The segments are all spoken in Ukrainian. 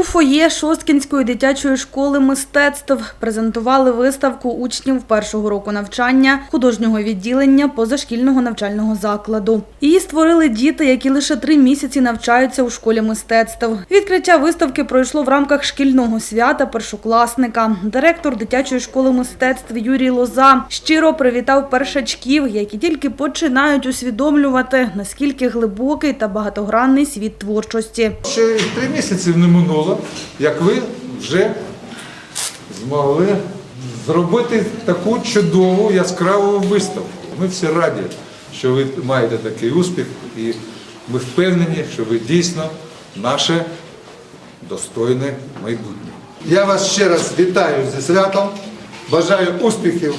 У фоє Шосткінської дитячої школи мистецтв презентували виставку учнів першого року навчання художнього відділення позашкільного навчального закладу. Її створили діти, які лише три місяці навчаються у школі мистецтв. Відкриття виставки пройшло в рамках шкільного свята першокласника. Директор дитячої школи мистецтв Юрій Лоза щиро привітав першачків, які тільки починають усвідомлювати, наскільки глибокий та багатогранний світ творчості. Ще три місяці не минуло, як ви вже змогли зробити таку чудову яскраву виставку. Ми всі раді, що ви маєте такий успіх, і ми впевнені, що ви дійсно наше достойне майбутнє. Я вас ще раз вітаю зі святом, бажаю успіхів,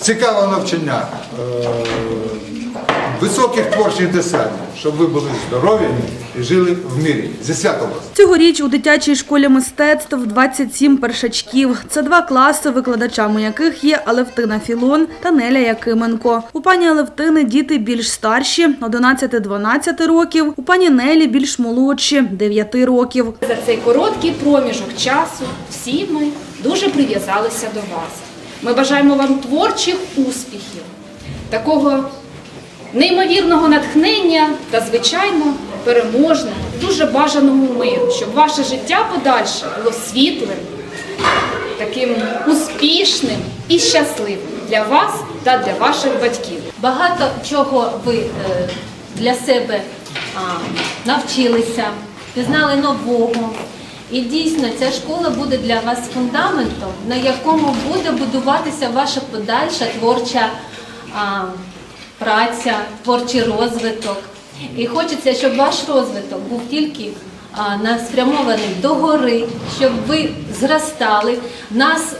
цікавого навчання, е, високих творчих досягнень, щоб ви були здорові і жили в мирі. Зі святом вас! Цьогоріч у дитячій школі мистецтв 27 першачків. Це два класи, викладачами яких є Алевтина Філон та Неля Якименко. У пані Алевтини діти більш старші 11-12 років, у пані Нелі більш молодші 9 років. За цей короткий проміжок часу всі ми дуже прив'язалися до вас. Ми бажаємо вам творчих успіхів, такого неймовірного натхнення та, звичайно, переможного, дуже бажаного миру, щоб ваше життя подальше було світлим, таким успішним і щасливим для вас та для ваших батьків. Багато чого ви е, для себе навчилися, пізнали нового. І дійсно ця школа буде для вас фундаментом, на якому буде будуватися ваша подальша творча праця, творчий розвиток. І хочеться, щоб ваш розвиток був тільки спрямований догори, щоб ви зростали, нас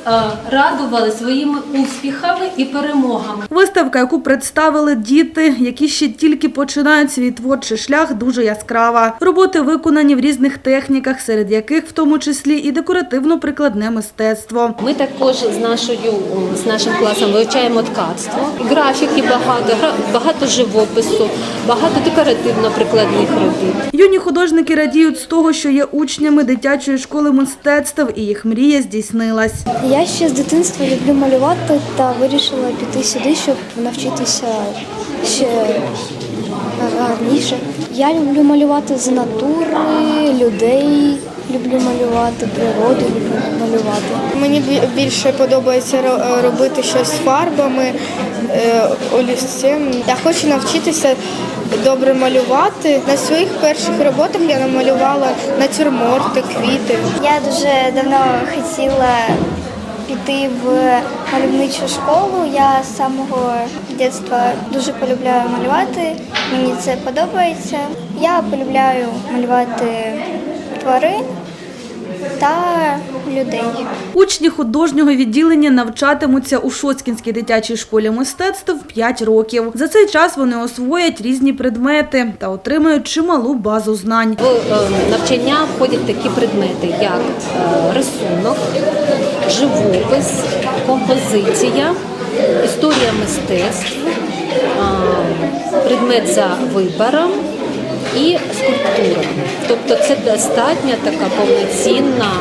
радували своїми успіхами і перемогами. Виставка, яку представили діти, які ще тільки починають свій творчий шлях, дуже яскрава. Роботи виконані в різних техніках, серед яких в тому числі і декоративно-прикладне мистецтво. Ми також з нашою з нашим класом вивчаємо ткацтво, графіки багато, багато живопису, багато декоративно-прикладних робіт. Юні художники радіють того, що є учнями дитячої школи мистецтв, і їх мрія здійснилась. Я ще з дитинства люблю малювати та вирішила піти сюди, щоб навчитися ще гарніше. Я люблю малювати з натури, людей, люблю малювати природу, люблю малювати. Мені більше подобається ро- робити щось з фарбами, е, олівцем. Я хочу навчитися добре малювати. На своїх перших роботах я намалювала натюрморти, квіти. Я дуже давно хотіла піти в мальовничу школу. Я з самого дитинства дуже полюбляю малювати. Мені це подобається. Я полюбляю малювати тварин та людей. Учні художнього відділення навчатимуться у Шоцкінській дитячій школі мистецтв 5 років. За цей час вони освоять різні предмети та отримають чималу базу знань. В е, навчання входять такі предмети, як е, рисунок, живопис, композиція, історія мистецтв, е, предмет за вибором і скульптура. Тобто це достатньо така повноцінна,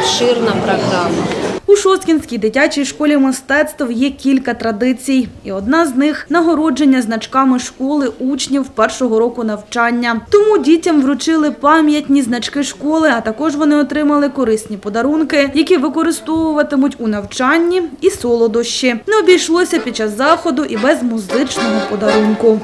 обширна програма. У Шосткінській дитячій школі мистецтв є кілька традицій, і одна з них нагородження значками школи учнів першого року навчання. Тому дітям вручили пам'ятні значки школи, а також вони отримали корисні подарунки, які використовуватимуть у навчанні і солодощі. Не обійшлося під час заходу і без музичного подарунку.